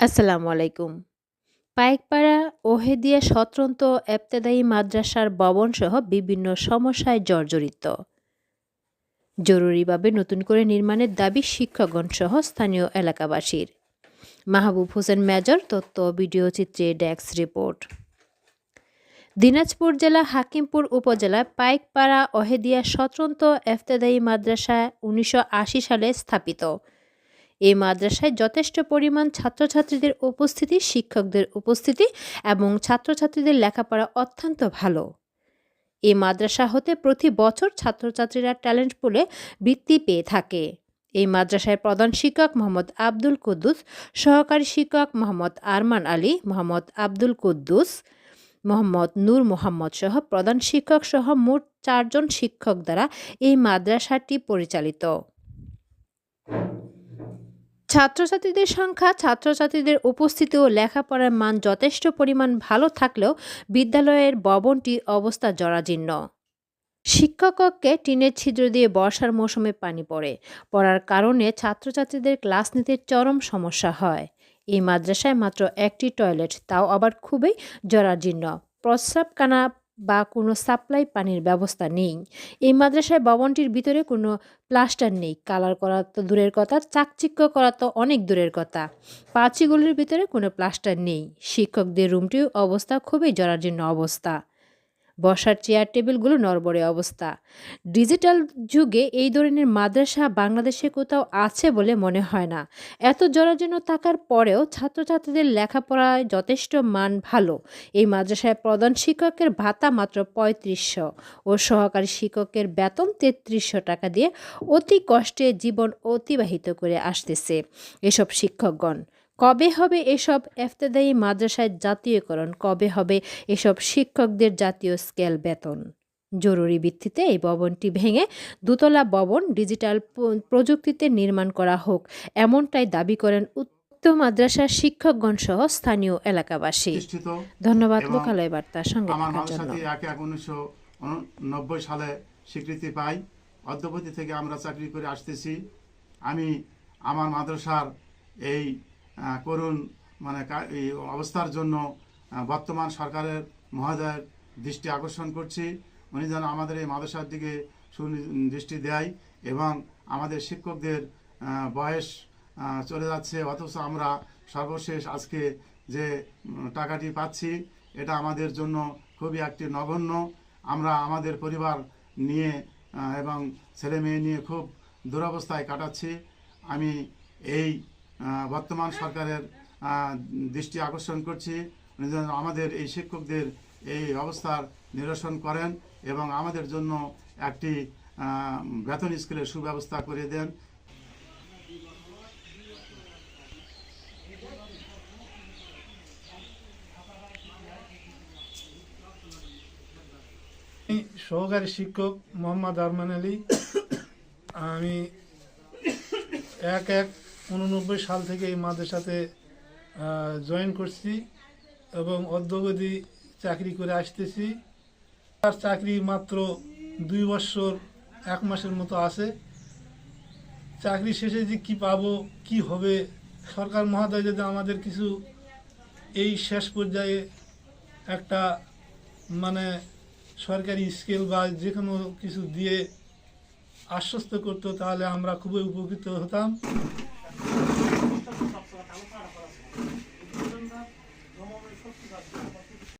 আসসালামু আলাইকুম। পাইকপাড়া ওহেদিয়া স্বতন্ত্র এবতেদায়ী মাদ্রাসার ভবনসহ বিভিন্ন সমস্যায় জর্জরিত। জরুরিভাবে নতুন করে নির্মাণের দাবি শিক্ষকগণ সহ স্থানীয় এলাকাবাসীর। মাহবুব হোসেন মেজর, তথ্য ভিডিও চিত্রে ডেস্ক রিপোর্ট। দিনাজপুর জেলা হাকিমপুর উপজেলা পাইকপাড়া ওহেদিয়া স্বতন্ত্র এফতেদায়ী মাদ্রাসা উনিশশো আশি সালে স্থাপিত। এই মাদ্রাসায় যথেষ্ট পরিমাণ ছাত্রছাত্রীদের উপস্থিতি, শিক্ষকদের উপস্থিতি এবং ছাত্রছাত্রীদের লেখাপড়া অত্যন্ত ভালো। এই মাদ্রাসা হতে প্রতি বছর ছাত্রছাত্রীরা ট্যালেন্ট পুলে বৃত্তি পেয়ে থাকে। এই মাদ্রাসায় প্রধান শিক্ষক মোহাম্মদ আব্দুল কুদ্দুস, সহকারী শিক্ষক মোহাম্মদ আরমান আলী, মোহাম্মদ আব্দুল কুদ্দুস, মোহাম্মদ নূর মোহাম্মদ সহ প্রধান শিক্ষক সহ মোট চারজন শিক্ষক দ্বারা এই মাদ্রাসাটি পরিচালিত। ছাত্রছাত্রীদের সংখ্যা, ছাত্রছাত্রীদের উপস্থিতি ও লেখাপড়ার মান যথেষ্ট পরিমাণ ভালো থাকলেও বিদ্যালয়ের ভবনটি অবস্থা জরাজীর্ণ। শিক্ষককে টিনের ছিদ্র দিয়ে বর্ষার মৌসুমে পানি পড়ে। পড়ার কারণে ছাত্রছাত্রীদের ক্লাস নিতে চরম সমস্যা হয়। এই মাদ্রাসায় মাত্র একটি টয়লেট, তাও আবার খুবই জরাজীর্ণ। প্রস্রাবখানা বা কোনো সাপ্লাই পানির ব্যবস্থা নেই। এই মাদ্রাসায় ভবনটির ভিতরে কোনো প্লাস্টার নেই। কালার করা তো দূরের কথা, চাকচিক্য করা তো অনেক দূরের কথা। পাঁচিগুলির ভিতরে কোনো প্লাস্টার নেই। শিক্ষকদের রুমটির অবস্থা খুবই জরাজীর্ণ অবস্থা। বসার চেয়ার টেবিলগুলো নরবরে অবস্থা। ডিজিটাল যুগে এই ধরনের মাদ্রাসা বাংলাদেশে কোথাও আছে বলে মনে হয় না। এত জরাজীর্ণ থাকার পরেও ছাত্রছাত্রীদের লেখাপড়ায় যথেষ্ট মান ভালো। এই মাদ্রাসায় প্রধান শিক্ষকের ভাতা মাত্র পঁয়ত্রিশশো ও সহকারী শিক্ষকের বেতন তেত্রিশশো টাকা দিয়ে অতি কষ্টে জীবন অতিবাহিত করে আসতেছে। এসব শিক্ষকগণ কবে হবে এসব এফতেদায়ী মাদ্রাসায় জাতীয়করণ? কবে হবে এসব শিক্ষকদের জাতীয় স্কেল বেতন? জরুরি ভিত্তিতে এই ভবনটি ভেঙে দুতলা ভবন ডিজিটাল প্রযুক্তিতে নির্মাণ করা হোক এমনটাই দাবি করেন উক্ত মাদ্রাসার শিক্ষকগণ সহ স্থানীয় এলাকাবাসী। ধন্যবাদ লোকালয় বার্তার সঙ্গে থাকার জন্য। নব্বই সালে স্বীকৃতি পাই। অদ্যবধি থেকে আমরা চাকরি করে আসতেছি। আমি আমার মাদ্রাসার এই করুণ মানে এই অবস্থার জন্য বর্তমান সরকারের মহোদয়ের দৃষ্টি আকর্ষণ করছি। উনি যেন আমাদের এই মাদ্রাসার দিকে সুদৃষ্টি দেয় এবং আমাদের শিক্ষকদের বয়স চলে যাচ্ছে। অথচ আমরা সর্বশেষ আজকে যে টাকাটি পাচ্ছি, এটা আমাদের জন্য খুবই একটি নগণ্য। আমরা আমাদের পরিবার নিয়ে এবং ছেলে মেয়ে নিয়ে খুব দুরবস্থায় কাটাচ্ছি। আমি এই বর্তমান সরকারের দৃষ্টি আকর্ষণ করছি। আমাদের এই শিক্ষকদের এই অবস্থার নিরসন করেন এবং আমাদের জন্য একটি বেতন স্কেলের সুব্যবস্থা করে দেন। সহকারী শিক্ষক মোহাম্মদ আরমান আলী। আমি এক এক উননব্বই সাল থেকে এই মাদ্রাসাতে জয়েন করছি এবং অদ্যবধি চাকরি করে আসতেছি। তার চাকরি মাত্র দুই বছর, এক মাসের মতো আছে। চাকরি শেষে যে কি পাবো, কি হবে, সরকার মহোদয় যদি আমাদের কিছু এই শেষ পর্যায়ে একটা মানে সরকারি স্কেল বা যে কোনো কিছু দিয়ে আশ্বস্ত করতো, তাহলে আমরা খুবই উপকৃত হতাম। you